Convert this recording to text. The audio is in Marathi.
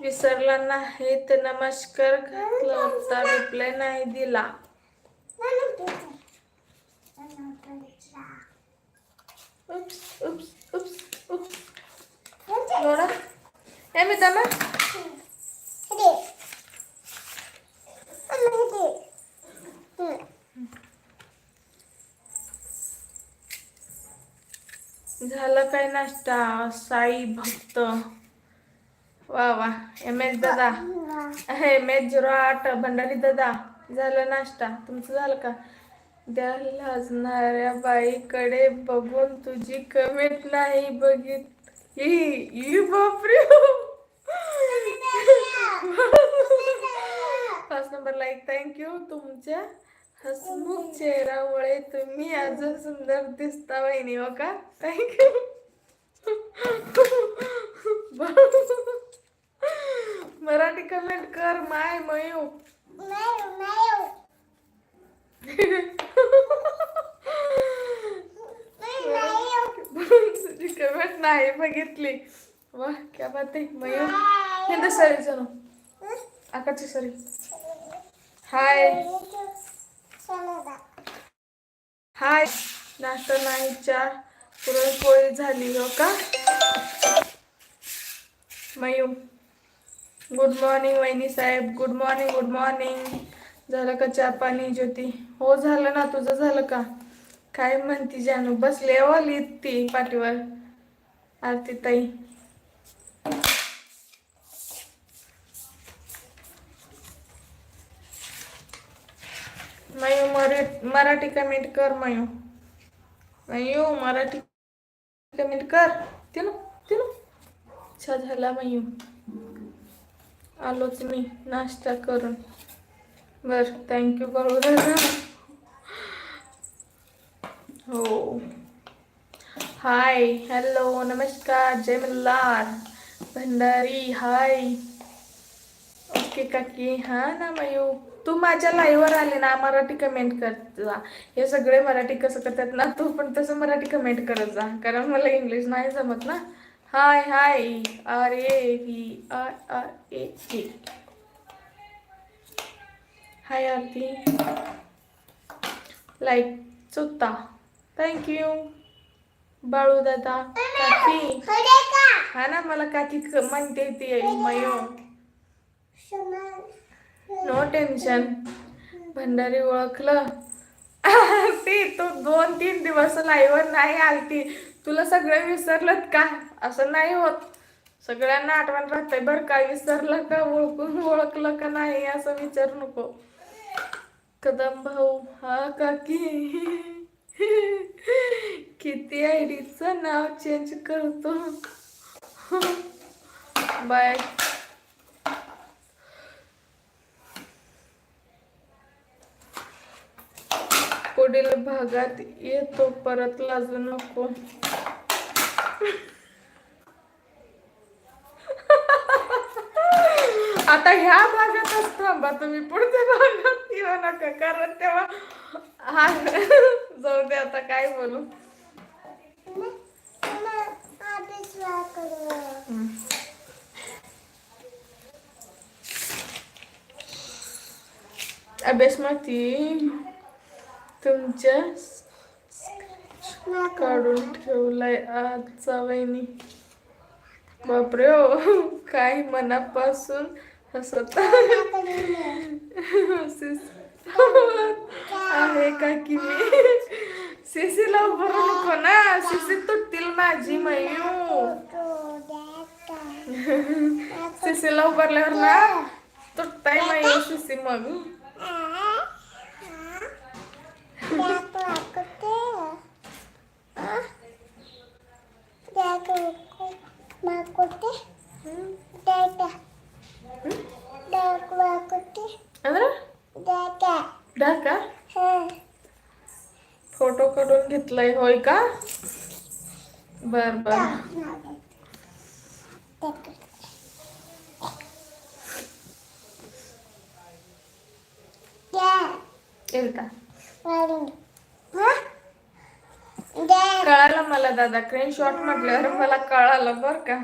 विसरला नाही तर नमस्कार घातला होता रिप्लाय नाही दिला. झालं झाला काय नाश्ता? साई भक्त. वा वा. एम एस दादा एम एस झिरो आठ भंडारी दादा झालं नाश्ता. तुमचं झालं का? द्या लाजणाऱ्या बाईकडे बघून तुझी कमेंट नाही बघित ई बापरे. पाच नंबर लाईक थँक्यू तुमच्या हसमुख चेहऱ्यामुळे तुम्ही अजून सुंदर दिसता वहिनी हो का? थँक्यू मराठी कमेंट कर माय मयू तुझी कमेंट नाही बघितली. वा क्या बात आहे मयू. हिंद सरी चलो. आकाची सरी. हाय हाय नाश्ता नाही चार पुरणपोळी झाली हो का? मयू गुड मॉर्निंग वहिनी साहेब. गुड मॉर्निंग गुड मॉर्निंग झालं का चहा पाणी ज्योती? हो झालं ना. तुझं झालं का? काय म्हणती जानू? बसले हो लिहित ती पाठीवर. आरती ताई. मयू मराठी मराठी कमेंट कर मयू. मयू मराठी कमेंट कर. तिनो तिनो. अच्छा झाला मयू. आलोच मी नाश्ता करून. बर थँक्यू बरोबर हो. हाय हॅलो नमस्कार जय मल्हार भंडारी हाय ओके काकी. हा ना मयू तू माझ्या लाईव्हवर आले ना मराठी कमेंट करत जा. हे सगळे मराठी कसं करतात ना तू पण तसं मराठी कमेंट करत जा. कारण मला इंग्लिश नाही जमत ना. Hi hi R A V R R A G hi Aarti like चुत्ता thank you Balu दादा काकी. हा ना मला काकी क- म्हणते ती मयो नो टेन्शन भंडारी ओळखलं. ती तू दोन तीन दिवस लाईव्ह नाही आलती. तुला सगळं विसरलं का? असं नाही होत. सगळ्यांना आठवण राहते बरं का विसरलं का ओळखून ओळखलं का नाही असं विचारू नको. कदम भाऊ हा काकी. किती आयडीचं नाव चेंज करतो. बाय. पुढील भागात येतो परत लाजू नको. आता ह्या भागातच थांबा तुम्ही पुढच्या भागात येऊ नका कारण तेव्हा हा जाऊ दे आता काय बोलू. अभ्यास माहिती तुमच्या काढून ठेवलाय आजचा वहिनी. बापरे हो काय मनापासून हसत आहे का की मी? सिसीला उभं नको ना सिसी तुटतील माझी मयू. सिसीला उभारल्यावर ना तुटताय मयू सिसी मग. फोटो काढून घेतलाय होय का? बर बर. कळालं मला दादा स्क्रीनशॉट म्हटल्यावर मला कळालं बर का.